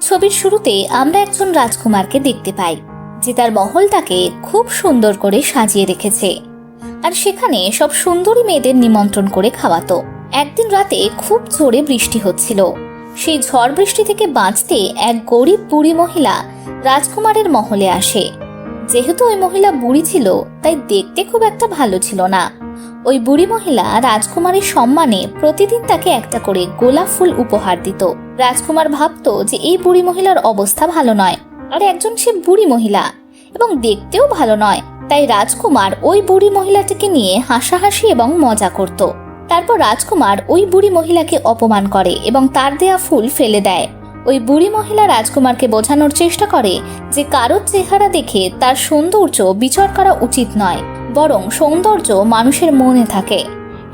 ছবির শুরুতে আমরা একজন রাজকুমারকে দেখতে পাই, যে তার মহলটাকে খুব সুন্দর করে সাজিয়ে রেখেছে। আর সেখানে সব সুন্দরী মেয়েদের নিমন্ত্রণ করে খাওয়াতো। একদিন রাতে খুব জোরে বৃষ্টি হচ্ছিল। সেই ঝড় বৃষ্টি থেকে বাঁচতে এক গরিব বুড়ি মহিলা রাজকুমারের মহলে আসে। যেহেতু ওই মহিলা বুড়ি ছিল, তাই দেখতে খুব একটা ভালো ছিল না। ওই বুড়ি মহিলা রাজকুমারের সম্মানে প্রতিদিন তাকে একটা করে গোলাপ ফুল উপহার দিত। রাজকুমার ভাবতো যে এই বুড়ি মহিলার অবস্থা ভালো নয়। আর একজন সে বুড়ি মহিলা। এবং দেখতেও ভালো নয়। তাই রাজকুমার ওই বুড়ি মহিলাটিকে নিয়ে হাসাহাসি এবং মজা করত। তারপর রাজকুমার ওই বুড়ি মহিলাকে অপমান করে এবং তার দেয়া ফুল ফেলে দেয়। ওই বুড়ি মহিলা রাজকুমারকে বোঝানোর চেষ্টা করে যে কারোর চেহারা দেখে তার সৌন্দর্য বিচার করা উচিত নয়, বরং সৌন্দর্য মানুষের মনে থাকে।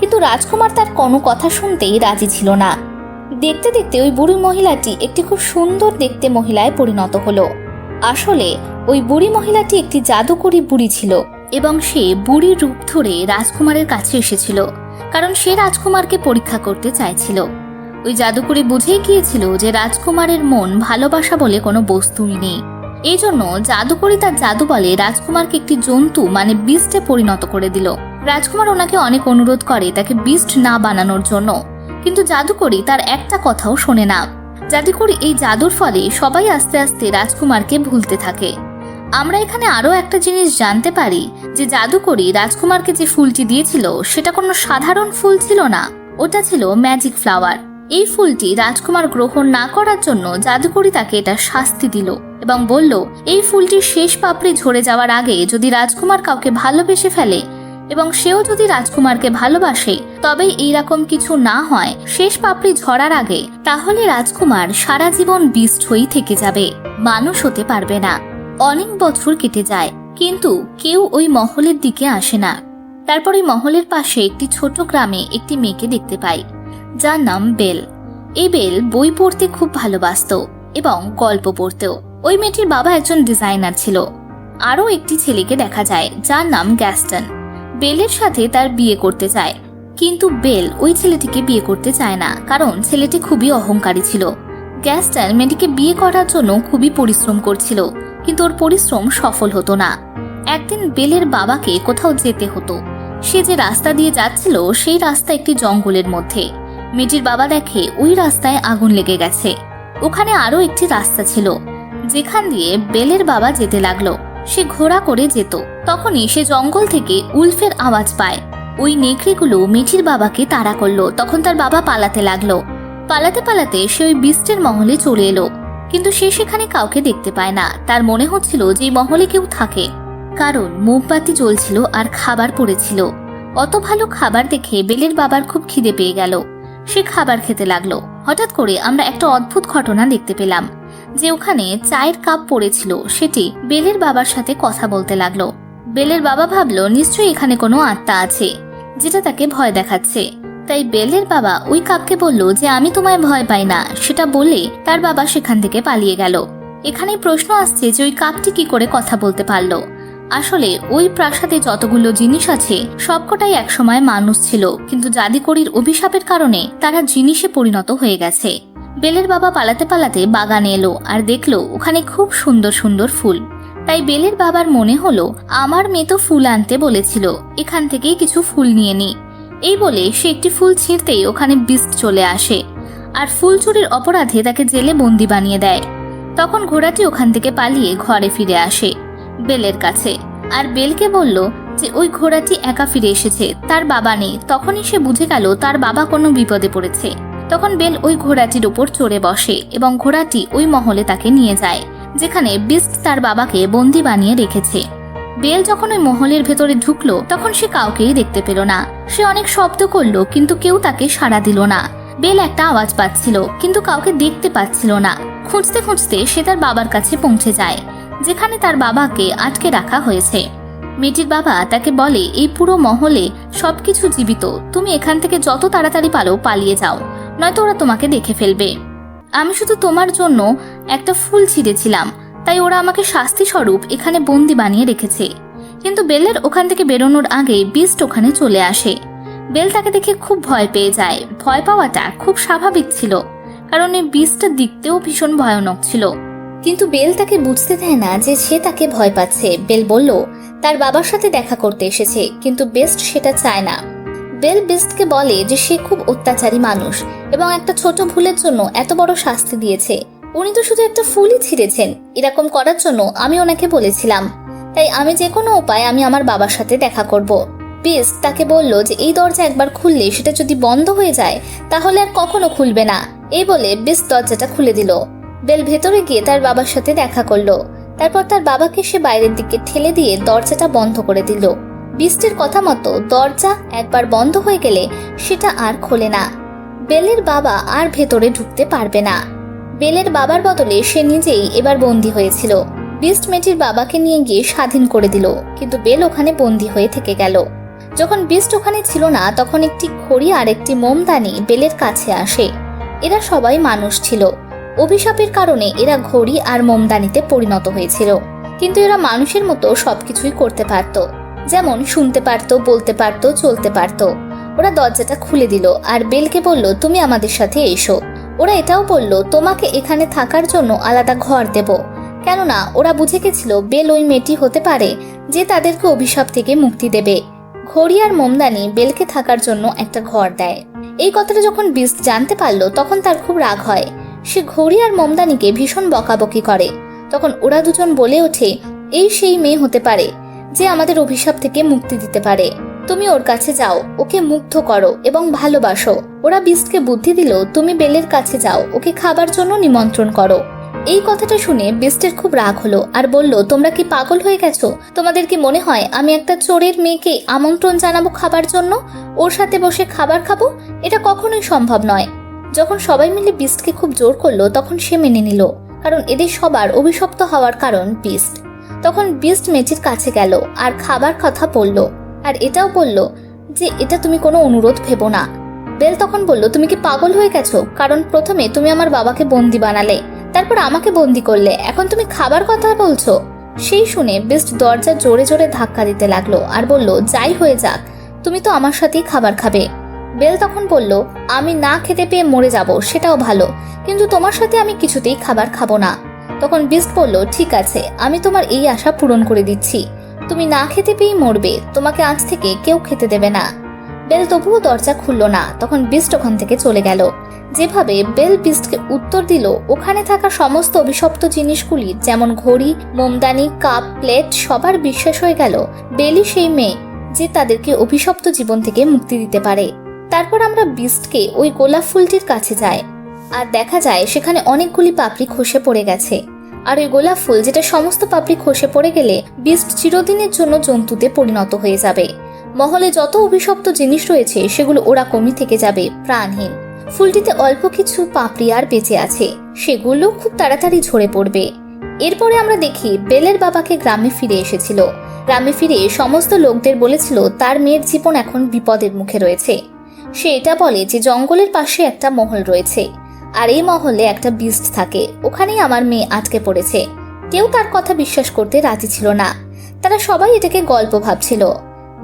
কিন্তু রাজকুমার তার কোনো কথা শুনতেই রাজি ছিল না। দেখতে দেখতে ওই বুড়ি মহিলাটি একটি খুব সুন্দর দেখতে মহিলায় পরিণত হলো। আসলে ওই বুড়ি মহিলাটি একটি জাদুকরী বুড়ি ছিল এবং সে বুড়ির রূপ ধরে রাজকুমারের কাছে এসেছিল, কারণ সে রাজকুমারকে পরীক্ষা করতে চাইছিল। ওই জাদুকরি বুঝেই গিয়েছিল যে রাজকুমারের মন ভালোবাসা বলে কোনো বস্তুই নেই। এই জন্য জাদুকরি তার জাদু বলে রাজকুমারকে একটি জন্তু মানে বিস্টে পরিণত করে দিল। রাজকুমার ওনাকে অনেক অনুরোধ করে তাকে বিস্ট না বানানোর জন্য। কিন্তু জাদুকরি তার একটা কথাও শোনে না। জাদুকরি এই জাদুর ফলে সবাই আস্তে আস্তে রাজকুমারকে ভুলতে থাকে। আমরা এখানে আরও একটা জিনিস জানতে পারি যে জাদুকরি রাজকুমারকে যে ফুলটি দিয়েছিল, সেটা কোনো সাধারণ ফুল ছিল না। ওটা ছিল ম্যাজিক ফ্লাওয়ার। এই ফুলটি রাজকুমার গ্রহণ না করার জন্য জাদুকরি তাকে এটা শাস্তি দিল এবং বলল, এই ফুলটির শেষ পাপড়ি ঝরে যাওয়ার আগে যদি রাজকুমার কাউকে ভালোবেসে ফেলে এবং সেও যদি রাজকুমারকে ভালোবাসে, তবে এইরকম কিছু না হয়, শেষ পাপড়ি ঝরার আগে, তাহলে রাজকুমার সারা জীবন বিষ্ট হয়েই থেকে যাবে, মানুষ হতে পারবে না। অনেক বছর কেটে যায়, কিন্তু কেউ ওই মহলের দিকে আসে না। তারপর ওই মহলের পাশে একটি ছোট গ্রামে একটি মেয়েকে দেখতে পাই, যার নাম বেল। এই বেল বই পড়তে খুব ভালোবাসতো এবং গল্প পড়তেও ওই মেয়েটির বাবা একজন ডিজাইনার ছিল। আরও একটি ছেলেকে দেখা যায়, যার নাম গ্যাস্টন। বেলের সাথে তার বিয়ে করতে চায়। কিন্তু বেল ওই ছেলেটিকে বিয়ে করতে চায় না, কারণ ছেলেটি খুবই অহংকারী ছিল। গ্যাস্টন মেয়েটিকে বিয়ে করার জন্য খুবই পরিশ্রম করছিল, কিন্তু ওর পরিশ্রম সফল হতো না। একদিন বেলের বাবাকে কোথাও যেতে হতো। সে যে রাস্তা দিয়ে যাচ্ছিল, সেই রাস্তা একটি জঙ্গলের মধ্যে। মেয়েটির বাবা দেখে ওই রাস্তায় আগুন লেগে গেছে। ওখানে আরও একটি রাস্তা ছিল, যেখান দিয়ে বেলের বাবা যেতে লাগল। সে ঘোড়া করে যেত। তখনই সে জঙ্গল থেকে উলফের আওয়াজ পায়। ওই নেকড়েগুলো মেঠির বাবাকে তাড়া করল। তখন তার বাবা পালাতে লাগল। পালাতে পালাতে সে ওই বিস্টের মহলে চলে এলো। কিন্তু সে সেখানে কাউকে দেখতে পায় না। তার মনে হচ্ছিল যে মহলে কেউ থাকে। কারণ মোমবাতি জ্বলছিল আর খাবার পড়েছিল। অত ভালো খাবার দেখে বেলের বাবার খুব খিদে পেয়ে গেল। সে খাবার খেতে লাগল। হঠাৎ করে আমরা একটা অদ্ভুত ঘটনা দেখতে পেলাম। যে ওখানে চায়ের কাপ পড়েছিল, সেটি বেলের বাবার সাথে কথা বলতে লাগল। বেলের বাবা ভাবলো, নিশ্চয়ই এখানে কোনো আত্মা আছে, যেটা তাকে ভয় দেখাচ্ছে। তাই বেলের বাবা ওই কাপকে বলল যে, আমি তোমায় ভয় পাই না। সেটা বলে তার বাবা সেখান থেকে পালিয়ে গেল। এখানে প্রশ্ন আসছে যে, ওই কাপটি কি করে কথা বলতে পারল? আসলে ওই প্রাসাদে যতগুলো জিনিস আছে, সবকটাই একসময় মানুষ ছিল। কিন্তু জাদিকরির অভিশাপের কারণে তারা জিনিসে পরিণত হয়ে গেছে। বেলের বাবা পালাতে পালাতে বাগানে এলো আর দেখল ওখানে খুব সুন্দর সুন্দর ফুল। তাই বেলের বাবার মনে হলো, আমার মেয়ে তো ফুল আনতে বলেছিল, এখান থেকেই কিছু ফুল নিয়ে নি। এই বলে সে একটি ফুল ছিঁড়তেই ওখানে বিস্ট চলে আসে। আর ফুল চুরির অপরাধে তাকে জেলে বন্দি বানিয়ে দেয়। তখন ঘোড়াটি ওখান থেকে পালিয়ে ঘরে ফিরে আসে বেলের কাছে। আর বেলকে বলল যে, ওই ঘোড়াটি একা ফিরে এসেছে, তার বাবা নেই। তখনই সে বুঝে গেল, তার বাবা কোনো বিপদে পড়েছে। তখন বেল ওই ঘোড়াটির উপর চড়ে বসে এবং ঘোড়াটি ওই মহলে তাকে নিয়ে যায়, যেখানে বিস্ট তার বাবাকে বন্দি বানিয়ে রেখেছে। বেল যখন ওই মহলের ভেতরে ঢুকলো, তখন সে কাউকেই দেখতে পেল না। সে অনেক শব্দ করল, কিন্তু কেউ তাকে সাড়া দিল না। বেল একটা আওয়াজ পাচ্ছিল, কিন্তু কাউকে দেখতে পাচ্ছিল না। খুঁজতে খুঁজতে সে তার বাবার কাছে পৌঁছে যায়, যেখানে তার বাবাকে আটকে রাখা হয়েছে। মেয়েটির বাবা তাকে বলে, এই পুরো মহলে সবকিছু জীবিত। তুমি এখান থেকে যত তাড়াতাড়ি পারো পালিয়ে যাও। নয়তো ওরা তোমাকে দেখে ফেলবে। আমি শুধু তোমার জন্য একটা ফুল ছিঁড়েছিলাম, তাই ওরা আমাকে শাস্তি স্বরূপ এখানে বন্দি বানিয়ে রেখেছে। কিন্তু বেলের ওখান থেকে বেরোনোর আগে বিস্ট ওখানে চলে আসে। বেল তাকে দেখে খুব ভয় পেয়ে যায়। ভয় পাওয়াটা খুব স্বাভাবিক ছিল, কারণ এই বিষটা দেখতেও ভীষণ ভয়ানক ছিল। কিন্তু বেল তাকে বুঝতে দেয় না যে সে তাকে ভয় পাচ্ছে। বেল বলল, তার বাবার সাথে দেখা করতে এসেছে, কিন্তু বেস্ট সেটা চায় না। বেল বেস্টকে বলে যে সে খুব অত্যাচারী মানুষ এবং একটা ছোট ভুলের জন্য এত বড় শাস্তি দিয়েছে। উনি তো শুধু একটা ফুলই ছিঁড়েছেন। এরকম করার জন্য আমি ওনাকে বলেছিলাম। তাই আমি যে কোনো উপায় আমি আমার বাবার সাথে দেখা করব। বেস্ট তাকে বলল যে এই দরজা একবার খুললে সেটা যদি বন্ধ হয়ে যায়, তাহলে আর কখনো খুলবে না। এই বলে বেস্ট দরজাটা খুলে দিল। বেল ভেতরে গিয়ে তার বাবার সাথে দেখা করল। তারপর তার বাবাকে সে বাইরের দিকে ঠেলে দিয়ে দরজাটা বন্ধ করে দিল। বৃষ্টির কথা মতো দরজা একবার বন্ধ হয়ে গেলে সেটা আর খোলে না। বেলের বাবা আর ভেতরে ঢুকতে পারবে না। বেলের বাবার বদলে সে নিজেই এবার বন্দি হয়েছিল। বিস্ট মেয়েটির বাবাকে নিয়ে গিয়ে স্বাধীন করে দিল, কিন্তু বেল ওখানে বন্দি হয়ে থেকে গেল। যখন বিস্ট ওখানে ছিল না, তখন একটি ঘড়ি আর একটি মোমদানি বেলের কাছে আসে। এরা সবাই মানুষ ছিল। অভিশাপের কারণে এরা ঘড়ি আর মোমদানিতে পরিণত হয়েছিল। কিন্তু এরা মানুষের মতো সবকিছুই করতে পারত। যেমন শুনতে পারত, বলতে পারত, চলতে পারত। ওরা দরজাটা খুলে দিল আর বেলকে বলল, তুমি আমাদের সাথে এসো। ওরা এটাও বলল, তোমাকে এখানে থাকার জন্য আলাদা ঘর দেব। কেননা ওরা বুঝে গেছিল বেল ওই মেয়েটি হতে পারে যে তাদেরকে অভিশাপ থেকে মুক্তি দেবে। ঘড়ি আর মোমদানি বেলকে থাকার জন্য একটা ঘর দেয়। এই কথাটা যখন বিস্ট জানতে পারল, তখন তার খুব রাগ হয়। সে ঘড়ি আর মোমদানিকে ভীষণ বকাবকি করে। তখন ওরা দুজন বলে ওঠে, এই সেই মেয়ে হতে পারে। যে আমাদের অভিশাপ থেকে মুক্তি দিতে পারে। তুমি ওর কাছে যাও, ওকে মুগ্ধ করো এবং ভালোবাসো। ওরা বিস্টকে বুদ্ধি দিল, তুমি বেলের কাছে যাও, ওকে খাবার জন্য নিমন্ত্রণ করো। এই কথাটা শুনে বিস্টের খুব রাগ হলো আর বলল, তোমরা কি পাগল হয়ে গেছো? তোমাদের কি মনে হয় আমি একটা চোরের মেয়েকে আমন্ত্রণ জানাব খাবার জন্য? ওর সাথে বসে খাবার খাব? এটা কখনোই সম্ভব নয়। যখন সবাই মিলে বিস্টকে খুব জোর করল, তখন সে মেনে নিল। কারণ এদের সবার অভিশপ্ত হওয়ার কারণ বিস্ট তখন বিস্ট মেয়েটির কাছে গেল আর খাবার কথা বলল। আর এটাও বলল যে, এটা তুমি কোনো অনুরোধ ভেবো না। বেল তখন বলল, তুমি কি পাগল হয়ে গেছো? কারণ প্রথমে তুমি আমার বাবাকে বন্দি বানালে, তারপর আমাকে বন্দি করলে, এখন তুমি খাবার কথা বলছো? সেই শুনে বেস্ট দরজা জোরে জোরে ধাক্কা দিতে লাগল আর বলল, যাই হয়ে যাক, তুমি তো আমার সাথেই খাবার খাবে। বেল তখন বলল, আমি না খেতে পেয়ে মরে যাব, সেটাও ভালো, কিন্তু তোমার সাথে আমি কিছুতেই খাবার খাব না। তখন বিস্ট বলল, ঠিক আছে, আমি তোমার এই আশা পূরণ করে দিচ্ছি। তুমি না খেতে পেয়েই মরবে, তোমাকে আজ থেকে কেউ খেতে দেবে না। বেল তবুও দরজা খুলল না, তখন বিস্ট ওখান থেকে চলে গেল। যেভাবে বেল বিস্টকে উত্তর দিল, ওখানে থাকা সমস্ত অভিশপ্ত জিনিসগুলি, যেমন ঘড়ি, মোমদানি, কাপ, প্লেট, সবার বিশ্বাস হয়ে গেল। বেলি সেই মেয়ে যে তাদেরকে অভিশপ্ত জীবন থেকে মুক্তি দিতে পারে। তারপর আমরা বিস্টকে ওই গোলাপ ফুলটির কাছে যাই। আর দেখা যায়, সেখানে অনেকগুলি পাপড়ি খসে পড়ে গেছে। আর ওই গোলাপ ফুল যেটা সমস্ত পাপড়ি খসে পড়ে গেলে বিস্ট চিরদিনের জন্য জন্তুতে পরিণত হয়ে যাবে। মহলে যত অভিশপ্ত জিনিস রয়েছে, সেগুলো ওরকমই থেকে যাবে, প্রাণহীন। ফুলটিতে অল্প কিছু পাপড়ি আর বেঁচে আছে, সেগুলো খুব তাড়াতাড়ি ঝরে পড়বে। এরপরে আমরা দেখি বেলের বাবাকে গ্রামে ফিরে এসেছিল। গ্রামে ফিরে সমস্ত লোকদের বলেছিল, তার মেয়ের জীবন এখন বিপদের মুখে রয়েছে। সে এটা বলে যে, জঙ্গলের পাশে একটা মহল রয়েছে। আর এই মহলে একটা বিস্ট থাকে। ওখানেই আমার মেয়ে আটকে পড়েছে। কেউ তার কথা বিশ্বাস করতে রাজি ছিল না। তারা সবাই এটাকে গল্প ভাবছিল।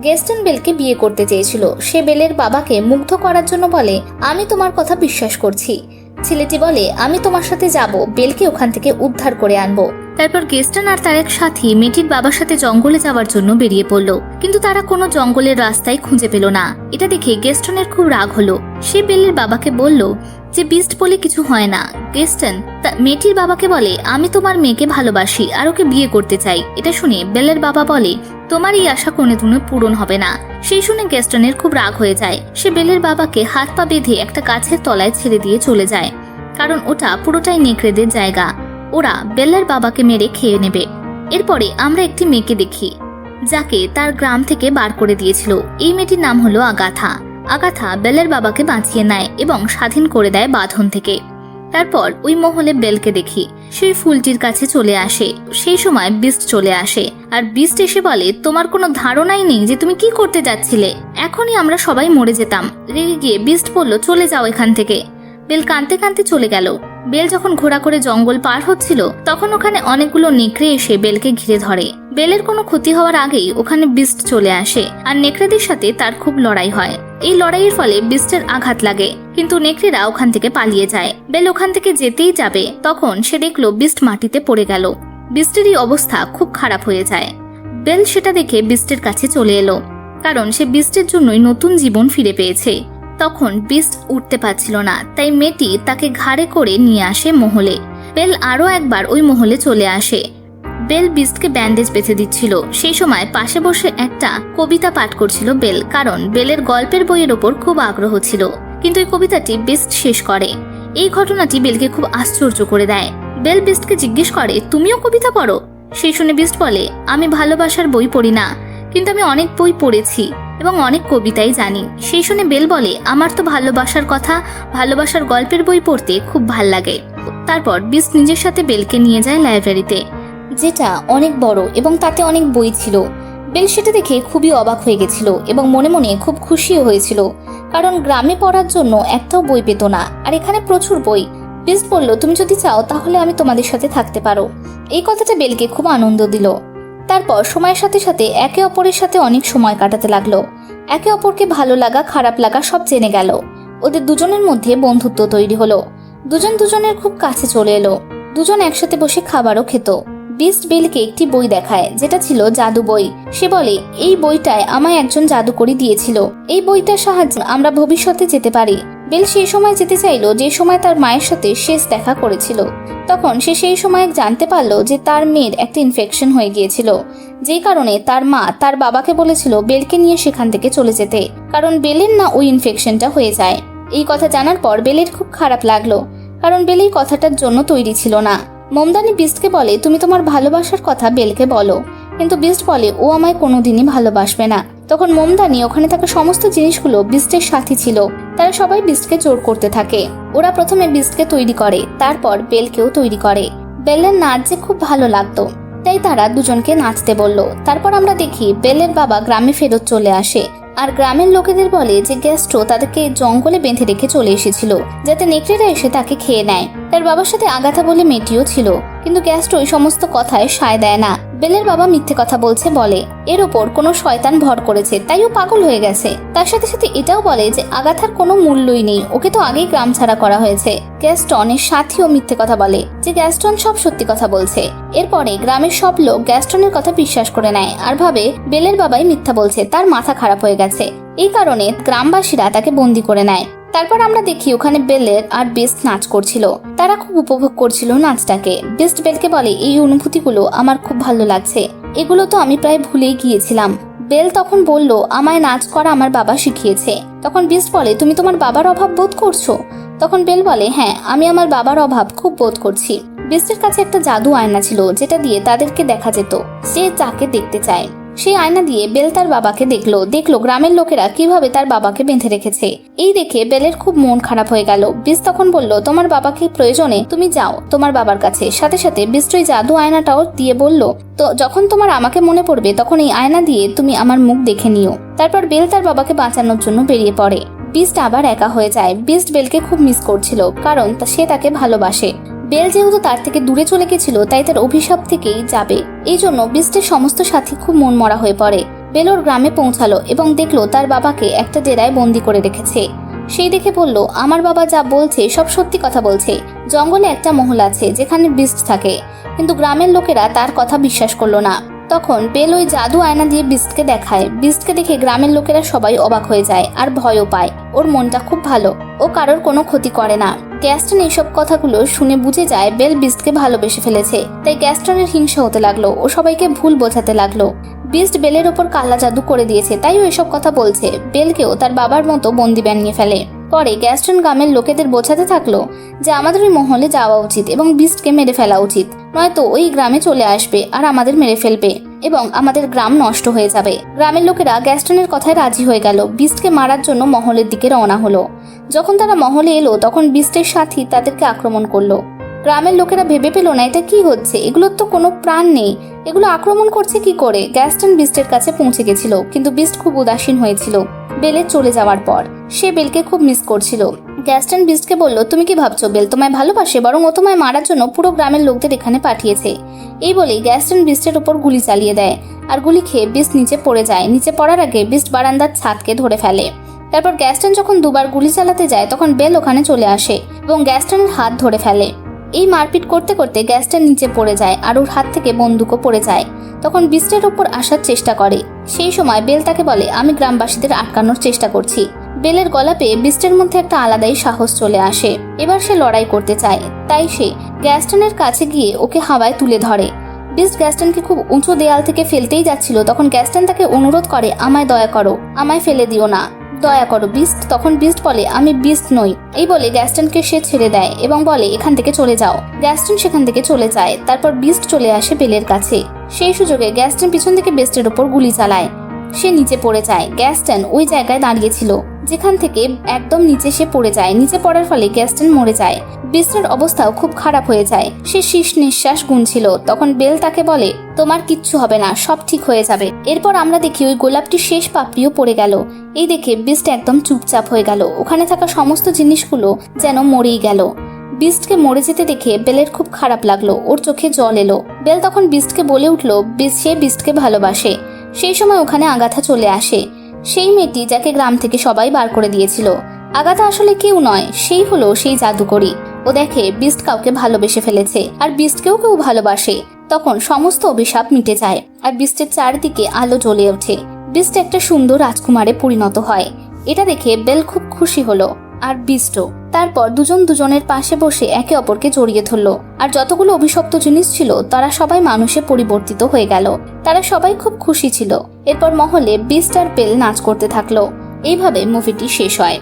গেস্টন বেলকে বিয়ে করতে চেয়েছিল। সে বেলের বাবাকে মুগ্ধ করার জন্য বলে, আমি তোমার কথা বিশ্বাস করছি। ছেলেটি বলে, আমি তোমার সাথে যাব। বেলকে ওখান থেকে উদ্ধার করে আনব। তারপর গেস্টন আর তার এক সাথী মেয়েটির বাবার সাথে জঙ্গলে যাওয়ার জন্য বেরিয়ে পড়ল। কিন্তু তারা কোনো জঙ্গলের রাস্তায় খুঁজে পেল না। এটা দেখে গেস্টনের খুব রাগ হলো। সে বেলের বাবাকে বলল যে, বিস্ট বলে কিছু হয় না। গেস্টন মেয়েটির বাবাকে বলে, আমি তোমার মেয়েকে ভালোবাসি আর ওকে বিয়ে করতে চাই। এটা শুনে বেলের বাবা বলে, তোমার এই আশা কোনো দিনও পূরণ হবে না। সেই শুনে গেস্টনের খুব রাগ হয়ে যায়। সে বেলের বাবাকে হাত পা বেঁধে একটা গাছের তলায় ছেড়ে দিয়ে চলে যায়। কারণ ওটা পুরোটাই নেকড়েদের জায়গা। ওরা বেলের বাবাকে মেরে খেয়ে নেবে। এরপরে আমরা একটি মেয়েকে দেখি, যাকে তার গ্রাম থেকে বার করে দিয়েছিল। এই মেয়েটির নাম হলো আগাথা। আগাথা বেলের বাবাকে বাঁচিয়ে নেয় এবং স্বাধীন করে দেয় বাঁধন থেকে। তারপর ওই মহলে বেলকে দেখি, সেই ফুলটির কাছে চলে আসে। সেই সময় বিস্ট চলে আসে। আর বিস্ট এসে বলে, তোমার কোনো ধারণাই নেই যে তুমি কি করতে যাচ্ছিলে। এখনই আমরা সবাই মরে যেতাম। রেগে গিয়ে বিস্ট বলল, চলে যাও এখান থেকে। বেল কাঁদতে কাঁদতে চলে গেল। বেল যখন ঘোড়া করে জঙ্গল পার হচ্ছিল, তখন ওখানে অনেকগুলো নেকড়ে এসে বেলকে ঘিরে ধরে। বেলের কোনো ক্ষতি হওয়ার আগেই ওখানে বিস্ট চলে আসে, আর নেকড়েদের সাথে তার খুব লড়াই হয়। এই লড়াইয়ের ফলে বিস্টের আঘাত লাগে, কিন্তু নেকড়েরা ওখান থেকে পালিয়ে যায়। বেল ওখান থেকে যেতেই যাবে, তখন সে দেখল বিস্ট মাটিতে পড়ে গেল। বিস্টের এই অবস্থা খুব খারাপ হয়ে যায়। বেল সেটা দেখে বিস্টের কাছে চলে এলো, কারণ সে বিস্টের জন্যই নতুন জীবন ফিরে পেয়েছে। তখন বিস্ট উঠতে পারছিল না, তাই মেয়েটি তাকে ঘাড়ে করে নিয়ে আসে মহলে। বেল আরও একবার ওই মহলে চলে আসে। বেল বিস্টকে ব্যান্ডেজ বেঁধে দিচ্ছিল। সেই সময় পাশে বসে একটা কবিতা পাঠ করছিল বেল, কারণ বেলের গল্পের বইয়ের ওপর খুব আগ্রহ ছিল। কিন্তু এই কবিতাটি বিস্ট শেষ করে। এই ঘটনাটি বেলকে খুব আশ্চর্য করে দেয়। বেল বিস্টকে জিজ্ঞেস করে, তুমিও কবিতা পড়ো? সেই শুনে বিস্ট বলে, আমি ভালোবাসার বই পড়ি না, কিন্তু আমি অনেক বই পড়েছি। এবং অনেক কবিতাই জানি। সেই শুনে বেল বলে, আমার তো ভালোবাসার কথা, ভালোবাসার গল্পের বই পড়তে খুব ভালো লাগে। তারপর বিস নিজের সাথে বেলকে নিয়ে যায় লাইব্রেরিতে। যেটা অনেক বড় এবং তাতে অনেক বই ছিল। বেল সেটা দেখে খুবই অবাক হয়ে গেছিল এবং মনে মনে খুব খুশিও হয়েছিল। কারণ গ্রামে পড়ার জন্য একটাও বই পেত না, আর এখানে প্রচুর বই। বিস্ট বলল, তুমি যদি চাও তাহলে আমি তোমাদের সাথে থাকতে পারো। এই কথাটা বেলকে খুব আনন্দ দিল। তারপর সময়ের সাথে সাথে একে অপরের সাথে অনেক সময় কাটাতে লাগল। একে অপরকে ভালো লাগা, খারাপ লাগা সব জেনে গেল। ওদের দুজনের মধ্যে বন্ধুত্ব তৈরি হলো। দুজন দুজনের খুব কাছে চলে এলো। দুজন একসাথে বসে খাবারও খেত। বিস্ট বেলকে একটি বই দেখায়, যেটা ছিল জাদু বই। সে বলে, এই বইটায় আমায় একজন জাদুকরি দিয়েছিল। এই বইটার সাহায্যে আমরা ভবিষ্যতে যেতে পারি। বেল সেই সময় যেতে চাইলো, যে সময় তার মায়ের সাথে শেষ দেখা করেছিল। তখন সে সেই সময় জানতে পারল যে তার মেয়ের একটা ইনফেকশন হয়ে গিয়েছিল। যেই কারণে তার মা তার বাবাকে বলেছিল বেলকে নিয়ে সেখান থেকে চলে যেতে, কারণ বেলের না ওই ইনফেকশনটা হয়ে যায়। এই কথা জানার পর বেলের খুব খারাপ লাগল, কারণ বেল এই কথাটার জন্য তৈরি ছিল না। মমদানি বিস্টকে বলে, তুমি তোমার ভালোবাসার কথা বেলকে বলো। কিন্তু বিস্ট বলে, ও আমায় কোনোদিনই ভালোবাসবে না। তখন মোমদানি ওখানে থাকা সমস্ত জিনিসগুলো বিস্টের সাথী ছিল। তারা সবাই বিস্টকে জোর করতে থাকে। ওরা প্রথমে বিস্টকে তৈরি করে, তারপর বেলকেও তৈরি করে। বেলের নাচ যে খুব ভালো লাগতো। তাই তারা দুজনকে নাচতে বলল। তারপর আমরা দেখি বেলের বাবা গ্রামে ফেরত চলে আসে। আর গ্রামের লোকেদের বলে যে গ্যাস্ট্রো তাদেরকে জঙ্গলে বেঁধে রেখে চলে এসেছিল, যাতে নেকড়েরা এসে তাকে খেয়ে নেয়। তার বাবার সাথে আগাথা বলে মেয়েটিও ছিল, কিন্তু গ্যাস্ট্রো ওই সমস্ত কথায় সায় দেয় না। বেলের বাবা মিথ্যে কথা বলছে বলে। এর ওপর কোনো শয়তান ভর করেছে, তাই ও পাগল হয়ে গেছে। তার সাথে সাথে এটাও বলে যে আগাথার কোনো মূল্যই নেই, ওকে তো আগেই গ্রাম ছাড়া করা হয়েছে। গ্যাস্টনের সাথীও মিথ্যে কথা বলে, যে গ্যাস্টন সব সত্যি কথা বলছে। এরপরে গ্রামের সব লোক গ্যাস্টনের কথা বিশ্বাস করে নেয় আর ভাবে বেলের বাবাই মিথ্যা বলছে, তার মাথা খারাপ হয়ে গেছে। এই কারণে গ্রামবাসীরা তাকে বন্দি করে নেয়। তারপর আমরা দেখি ওখানে বেলের আর বেস্ট নাচ করছিল। তারা খুব উপভোগ করছিল নাচটাকে। বেস্ট বেলকে বলে, এই অনুভূতিগুলো আমার খুব ভালো লাগছে। এগুলো তো আমি প্রায় ভুলেই গিয়েছিলাম। বেল তখন বলল, আমায় নাচ করা আমার বাবা শিখিয়েছে। তখন বিস্ট বলে, তুমি তোমার বাবার অভাব বোধ করছ? তখন বেল বলে হ্যাঁ আমি আমার বাবার অভাব খুব বোধ করছি। বিস্টের কাছে একটা জাদু আয়না ছিল, যেটা দিয়ে তাদেরকে দেখা যেত। সে যাকে দেখতে চায়। সেই আয়না দিয়ে বেল তার বাবাকে দেখল। দেখল গ্রামের লোকেরা কীভাবে তার বাবাকে বেঁধে রেখেছে। এই দেখে বেলের খুব মন খারাপ হয়ে গেল। বিস তখন বলল, তোমার বাবাকে প্রয়োজনে তুমি যাও তোমার বাবার কাছে। সাথে সাথে বিস্ট ওই জাদু আয়নাটাও দিয়ে বলল, তো যখন তোমার আমাকে মনে পড়বে তখন এই আয়না দিয়ে তুমি আমার মুখ দেখে নিও। তারপর বেল তার বাবাকে বাঁচানোর জন্য বেরিয়ে পড়ে। বিস্ট আবার একা হয়ে যায়। বিস্ট বেলকে খুব মিস করছিল, কারণ সে তাকে ভালোবাসে। বেল যেহেতু তার থেকে দূরে চলে গেছিল, তাই তার অভিশাপ থেকেই যাবে। এই জন্য বিস্টের সমস্ত সাথী খুব মন মরা হয়ে পড়ে। বেলোর গ্রামে পৌঁছালো এবং দেখল তার বাবাকে একটা ডেরায় বন্দি করে রেখেছে। সেই দেখে বলল, আমার বাবা যা বলছে সব সত্যি কথা বলছে। জঙ্গলে একটা মহল আছে যেখানে বিস্ট থাকে। কিন্তু গ্রামের লোকেরা তার কথা বিশ্বাস করল না। তখন বেল ওই জাদু আয়না দিয়ে বিস্টকে দেখায়। বিস্টকে দেখে গ্রামের লোকেরা সবাই অবাক হয়ে যায় আর ভয়ও পায়। ওর মনটা খুব ভালো। ও কারোর কোনো ক্ষতি করে না। গ্যাস্টন এইসব কথাগুলো শুনে বুঝে যায় বেল বিস্টকে ভালোবেসে ফেলেছে। তাই গ্যাস্টনের হিংসা হতে লাগল। ও সবাইকে ভুল বোঝাতে লাগল। বিস্ট বেলের ওপর কালা জাদু করে দিয়েছে, তাই ও এসব কথা বলছে। বেলকেও তার বাবার মতো বন্দি বানিয়ে ফেলে। পরে গ্যাস্টন গ্রামের লোকেদের বোঝাতে থাকল যে আমাদের ওই মহলে যাওয়া উচিত এবং বিস্টকে মেরে ফেলা উচিত। নয়তো ওই গ্রামে চলে আসবে আর আমাদের মেরে ফেলবে এবং আমাদের গ্রাম নষ্ট হয়ে যাবে। গ্রামের লোকেরা গ্যাস্টনের কথায় রাজি হয়ে গেল। বিস্টকে মারার জন্য মহলের দিকে রওনা হলো। যখন তারা মহলে এলো, তখন বিস্টের সাথী তাদেরকে আক্রমণ করল। গ্রামের লোকেরা ভেবে পেল না, এটা কি হচ্ছে? এগুলোর তো কোনো প্রাণ নেই। এগুলো আক্রমণ করছে কি করে? গ্যাস্টন বিস্টের কাছে পৌঁছে গেছিল, কিন্তু বিস্ট খুব উদাসীন হয়েছিল। বেলের চলে যাওয়ার পর, সে বেলকে খুব মিস করছিল। গ্যাস্টন বিস্টকে বলল, তুমি কি ভাবছ, বেল তোমায় ভালোবাসে, বরং ও তোমায় মারার জন্য পুরো গ্রামের লোকদের এখানে পাঠিয়েছে? এই বলেই গ্যাস্টন বিস্টের উপর গুলি চালিয়ে দেয়, আর গুলি খেয়ে বিস্ট নিচে পড়ে যায়। নিচে পড়ার আগে বিস্ট বারান্দার ছাদকে ধরে ফেলে। তারপর গ্যাস্টন যখন দুবার গুলি চালাতে যায়, তখন বেল ওখানে চলে আসে এবং গ্যাস্টনের হাত ধরে ফেলে। এই মারপিট করতে করতে গ্যাসটা নিচে পড়ে যায় আর ওর হাত থেকে বন্দুকও পড়ে যায়। তখন বিস্টের ওপর আসার চেষ্টা করে। সেই সময় বেল তাকে বলে, আমি গ্রামবাসীদের আটকানোর চেষ্টা করছি। বেলের গলা পেয়ে বিস্টের মধ্যে একটা আলাদাই সাহস চলে আসে। এবার সে লড়াই করতে চায়। তাই সে গ্যাস্টনের কাছে গিয়ে ওকে হাওয়ায় তুলে ধরে। বিস্ট গ্যাস্টনকে খুব উঁচু দেয়াল থেকে ফেলতেই যাচ্ছিল। তখন গ্যাস্টন তাকে অনুরোধ করে, আমায় দয়া করো, আমায় ফেলে দিও না। দয়া করো, বিস্ট। তখন বিস্ট বলে, আমি বিস্ট নই। এই বলে গ্যাস্টনকে সে ছেড়ে দেয় এবং বলে, এখান থেকে চলে যাও। গ্যাস্টন সেখান থেকে চলে যায়। তারপর বিস্ট চলে আসে বেলের কাছে। সেই সুযোগে গ্যাস্টন পিছন থেকে বেস্টের ওপর গুলি চালায়। সে নিচে পড়ে যায়। গ্যাস্টন ওই জায়গায় দাঁড়িয়েছিল, যেখান থেকে একদম নিচে সে পড়ে যায়। নিচে পড়ার ফলে গ্যাস গ্যাস্টন মরে যায়। বিস্টের অবস্থাও খুব খারাপ হয়ে যায়। সে শীষ নিঃশ্বাস গুনছিল। তখন বেল তাকে বলে, তোমার কিচ্ছু হবে না, সব ঠিক হয়ে যাবে। এরপর আমরা দেখি ওই গোলাপটির শেষ পাপড়িও পড়ে গেল। এই দেখে বিস্ট একদম চুপচাপ হয়ে গেল। ওখানে থাকা সমস্ত জিনিসগুলো যেন মরেই গেল। বিস্টকে মরে যেতে দেখে বেলের খুব খারাপ লাগল, ওর চোখে জল এলো। বেল তখন বিস্টকে বলে উঠল সে বিস্টকে ভালোবাসে। সেই সময় ওখানে আগাথা চলে আসে। সেই মেয়েটি যাকে গ্রাম থেকে সবাই বার করে দিয়েছিল। আগাথা আসলে কেউ নয়, সেই হলো সেই জাদুকরি। ও দেখে বিস্ট কাউকে ভালোবেসে ফেলেছে, আর বিস্টকেও কেউ ভালোবাসে। তখন সমস্ত অভিশাপ মিটে যায়, আর বিস্টের চারিদিকে আলো জ্বলে ওঠে। বিস্ট একটা সুন্দর রাজকুমারে পরিণত হয়। এটা দেখে বেল খুব খুশি হলো। আর বিষ্ট। তারপর দুজন দুজনের পাশে বসে একে অপরকে জড়িয়ে ধরলো। আর যতগুলো অভিশপ্ত জিনিস ছিল, তারা সবাই মানুষে পরিবর্তিত হয়ে গেল। তারা সবাই খুব খুশি ছিল। এরপর মহলে বিস্ট আর পেল নাচ করতে থাকল। এইভাবে মুভিটি শেষ হয়।